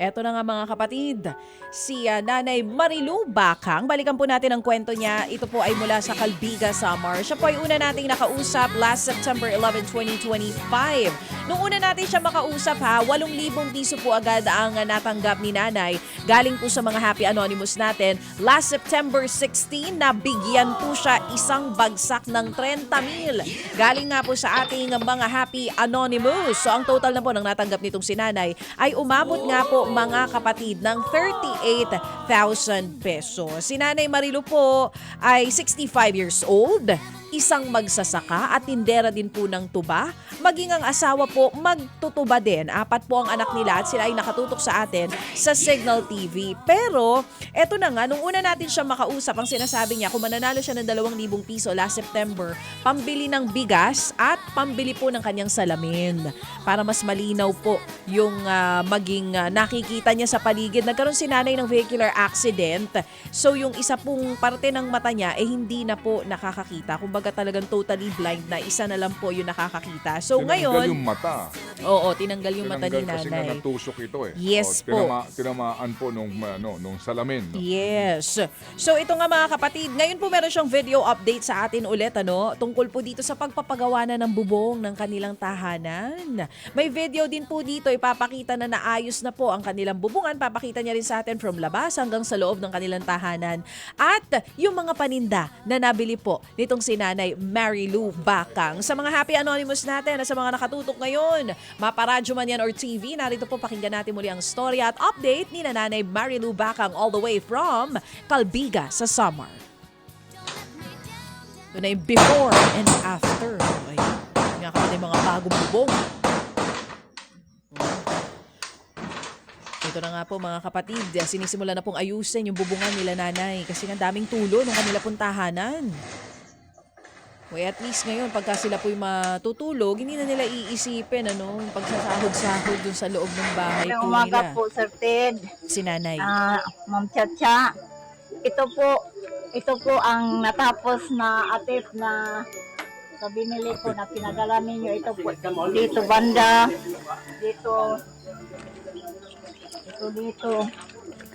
Eto na nga mga kapatid, si ah, Nanay Marilu Bakang. Balikan po natin ang kwento niya. Ito po ay mula sa Calbiga, Samar. Siya po ay una nating nakausap last September 11, 2025. Nung una natin siya makausap ha, 8,000 piso po agad ang natanggap ni Nanay. Galing po sa mga Happy Anonymous natin. Last September 16, nabigyan po siya isang bagsak ng 30 mil. Galing nga po sa ating mga Happy Anonymous. So ang total na po ng natanggap nitong si Nanay ay umabot nga po mga kapatid ng 38,000 pesos. Si Nanay Marilu po ay 65 years old isang magsasaka at tindera din po ng tuba. Maging ang asawa po magtutuba din. Apat po ang anak nila at sila ay nakatutok sa atin sa Signal TV. Pero, eto na nga, nung una natin siya makausap, ang sinasabi niya, kung mananalo siya ng 2,000 piso last September, pambili ng bigas at pambili po ng kanyang salamin. Para mas malinaw po yung ah, maging ah, nakikita niya sa paligid. Nagkaroon si nanay ng vehicular accident. So, yung isa pong parte ng mata niya, eh hindi na po nakakakita. Kumbaga talagang totally blind na isa na lang po yung nakakakita. So, Tinanggal ngayon, yung mata. oo, tinanggal yung mata ni Tinanggal kasi na nanay. natusok ito eh. Yes O, po. tinama, tinamaan po nung, ano, nung salamin. No? Yes. So ito nga mga kapatid, ngayon po meron siyang video update sa atin ulit ano, tungkol po dito sa pagpapagawa na ng bubong ng kanilang tahanan. May video din po dito, ipapakita na naayos na po ang kanilang bubungan, papakita niya rin sa atin from labas hanggang sa loob ng kanilang tahanan. At yung mga paninda na nabili po nitong si Nanay Mary Lou Bakang. Sa mga Happy Anonymous natin at sa mga nakatutok ngayon, maparadyo man yan or TV, narito po pakinggan natin muli ang storya at update ni Nanay Mary Lou Bakang all the way from Calbiga sa. Ito na yung before and after. Ay, nga kami mga bagong bubong. Ito na nga po mga kapatid, sinisimula na pong ayusin yung bubungan nila nanay kasi nga daming tulo nung kanila pong tahanan. Well, at least ngayon, pagka sila po'y matutulog, hindi na nila iisipin, ano, yung pagsasahod-sahod dun sa loob ng bahay po Magandang umaga nila. po, Sir Ted. Si nanay. Ah, Ma'am Chacha. Ito po, ito po ang natapos na atip na sa binili ko na pinadala ninyo. Ito po, dito banda, dito, ito dito.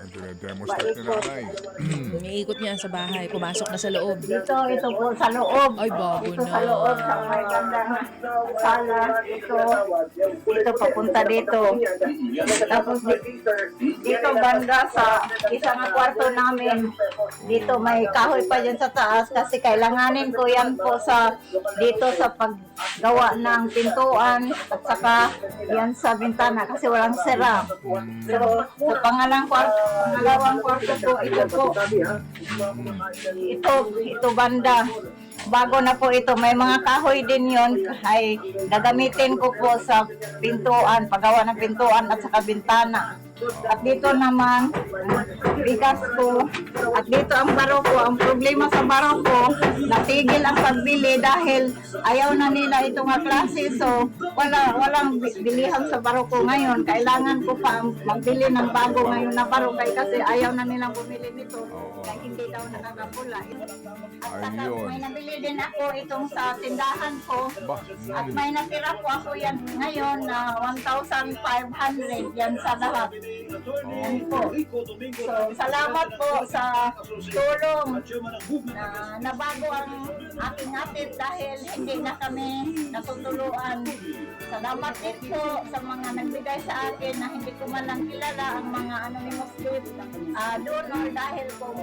Kaya dinedemonstrate ni nanay. Umiikot niya sa bahay, pumasok na sa loob. Dito, ito po sa loob. Ay, bago Ito na. sa loob, sa may ganda na sala. Ito, dito papunta dito. Tapos di- dito banda sa isang kwarto namin. Dito may kahoy pa dyan sa taas kasi kailanganin ko yan po sa dito sa paggawa ng pintuan at saka yan sa bintana kasi walang sira. So, sa pangalang kwarto, pangalawang kwarto po, ito po. Ito, ito banda. Bago na po ito, may mga kahoy din yon ay gagamitin ko po sa pintuan, paggawa ng pintuan at saka bintana. At dito naman, bigas ko. At dito ang baroko. Ang problema sa baroko, natigil ang pagbili dahil ayaw na nila itong klase. So, wala, walang bi- bilihan sa baroko ngayon. Kailangan ko pa magbili ng bago ngayon na baroko kasi ayaw na nilang bumili nito. Kaya hindi daw nakakapula. At saka Ayun. may nabili din ako itong sa tindahan ko. Ba, At may natira po ako yan ngayon na 1,500 yan sa lahat. Yan po. So, salamat po sa tulong na nabago ang aking atid dahil hindi na kami natutuluan. Salamat din po sa mga nagbigay sa akin na hindi ko man lang kilala ang mga anonymous gift uh, donor dahil kung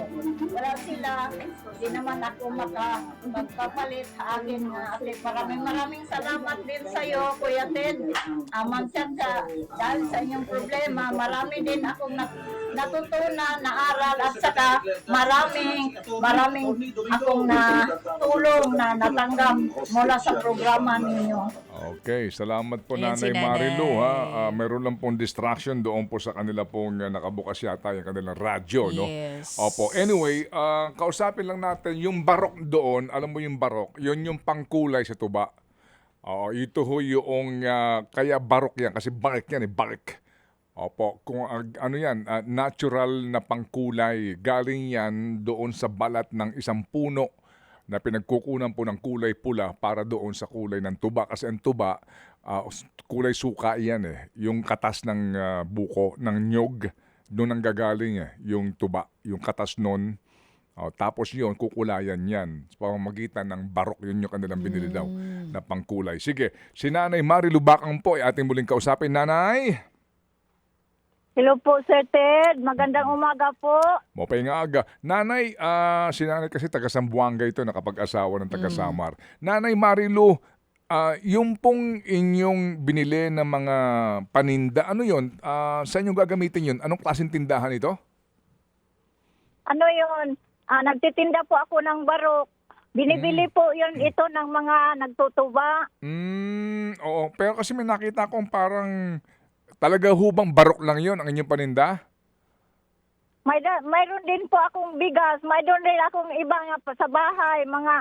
wala sila, hindi naman ako maka, magpapalit sa akin na atid. Maraming maraming salamat din sa iyo, Kuya Ted. Ma'am Chacha, dahil sa inyong problema, marami din akong nat natutunan, naaral at saka maraming maraming akong na tulong na natanggap mula sa programa ninyo. Okay, salamat po Ayan si Nanay Nanay. Marilu ha. Ah, meron lang pong distraction doon po sa kanila pong ah, nakabukas yata yung kanilang radyo, no? Yes. Opo. Anyway, ah, kausapin lang natin yung barok doon, alam mo yung barok, yun yung pangkulay sa tuba. Oo, ito ho yung, ah, kaya barok yan, kasi bark yan eh, bark. Opo, kung ag- ano yan, ah, natural na pangkulay, galing yan doon sa balat ng isang puno na pinagkukunan po ng kulay pula para doon sa kulay ng tuba. Kasi ang tuba, ah, kulay suka yan eh. Yung katas ng ah, buko, ng nyog, doon ang gagaling eh. Yung tuba, yung katas nun. Oh, tapos yun, kukulayan yan. Sa pamamagitan ng barok, yun yung kanilang binili daw na pangkulay. Sige, si Nanay Mari Lubakang po ay ating muling kausapin. Nanay! Hello po, Sir Ted. Magandang umaga po. Mopay nga aga. Nanay, ah, si nanay kasi taga Sambuanga ito, nakapag-asawa ng taga Samar. Nanay Marilu, ah, yung pong inyong binili ng mga paninda, ano yun? Ah, saan yung gagamitin yun? Anong klaseng tindahan ito? Ano yun? Ah, nagtitinda po ako ng barok. Binibili po yun ito ng mga nagtutuba. Mm, oo. Pero kasi may nakita akong parang talaga hubang barok lang yon ang inyong paninda? May da- mayroon din po akong bigas. Mayroon din akong ibang sa bahay, mga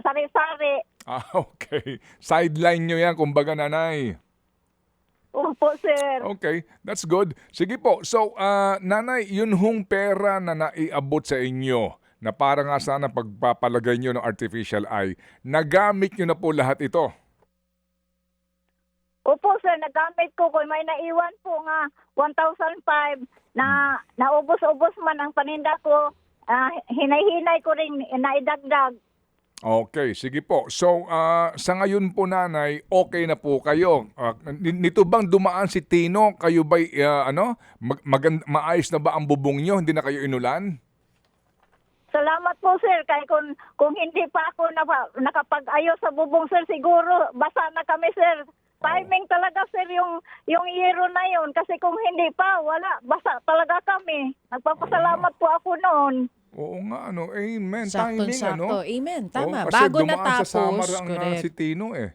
sari-sari. Ah, okay. Sideline nyo yan, kumbaga nanay. Opo, sir. Okay, that's good. Sige po. So, ah, nanay, yun hong pera na naiabot sa inyo na para nga sana pagpapalagay nyo ng artificial eye, nagamit nyo na po lahat ito. Opo, sir. Nagamit ko ko. May naiwan po nga 1,005 na naubos-ubos man ang paninda ko. Ah, hinay-hinay ko rin naidagdag. Okay, sige po. So, ah, sa ngayon po nanay, okay na po kayo. Ah, n- nito bang dumaan si Tino? Kayo ba ano, mag- magand- maayos na ba ang bubong nyo? Hindi na kayo inulan? Salamat po sir kay kung kung hindi pa ako napa, nakapag-ayos sa bubong sir siguro basa na kami sir. Timing talaga sir yung yung yero na yun kasi kung hindi pa wala basa talaga kami. Nagpapasalamat po ako noon. Oo nga, ano. Amen. Timing, ano? Sakto-sakto. Amen. Tama. Oo, kasi Bago dumaan natapos. sa ang correct. si Tino eh.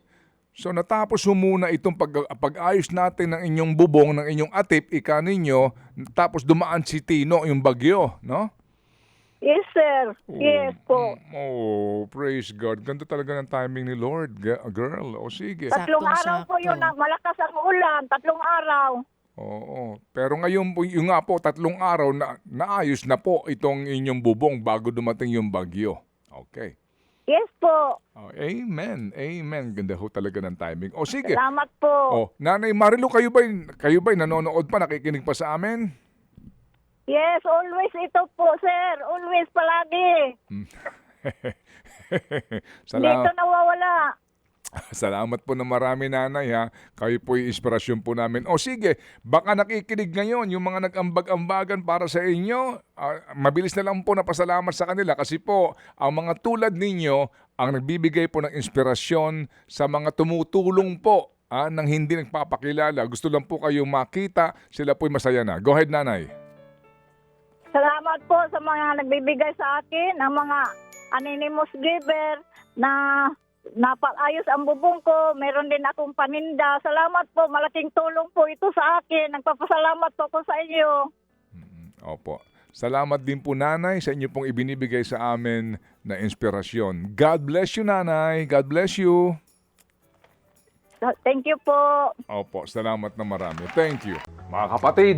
So natapos ho muna itong pag, pag-ayos natin ng inyong bubong, ng inyong atip, ika ninyo, tapos dumaan si Tino, yung bagyo, no? Yes sir. Yes po. Oh, praise God. Ganda talaga ng timing ni Lord, girl. O sige. Tatlong araw po Saktong-sakto. yun na malakas ang ulan. Tatlong araw. Oo. Pero ngayon po, yung nga po, tatlong araw na naayos na po itong inyong bubong bago dumating yung bagyo. Okay. Yes po. Oh, amen. Amen. Ganda ho talaga ng timing. O sige. Salamat po. Oh, Nanay Marilu, kayo ba kayo ba nanonood pa nakikinig pa sa amin? Yes, always ito po sir. Always palagi. Dito Salamat, nawawala. salamat po na marami nanay ha. Kayo po yung inspirasyon po namin. O sige, baka nakikinig ngayon yung mga nag-ambag-ambagan para sa inyo. ah, mabilis na lang po na pasalamat sa kanila kasi po ang mga tulad ninyo ang nagbibigay po ng inspirasyon sa mga tumutulong po ah, nang hindi nagpapakilala. Gusto lang po kayong makita, sila po'y masaya na. Go ahead nanay. Salamat po sa mga nagbibigay sa akin, ang mga anonymous giver na napaayos ang bubong ko. Meron din akong paninda. Salamat po. Malaking tulong po ito sa akin. Nagpapasalamat po ko sa inyo. Opo. Salamat din po nanay sa inyo pong ibinibigay sa amin na inspirasyon. God bless you nanay. God bless you. Thank you po. Opo, salamat na marami. Thank you. Mga kapatid,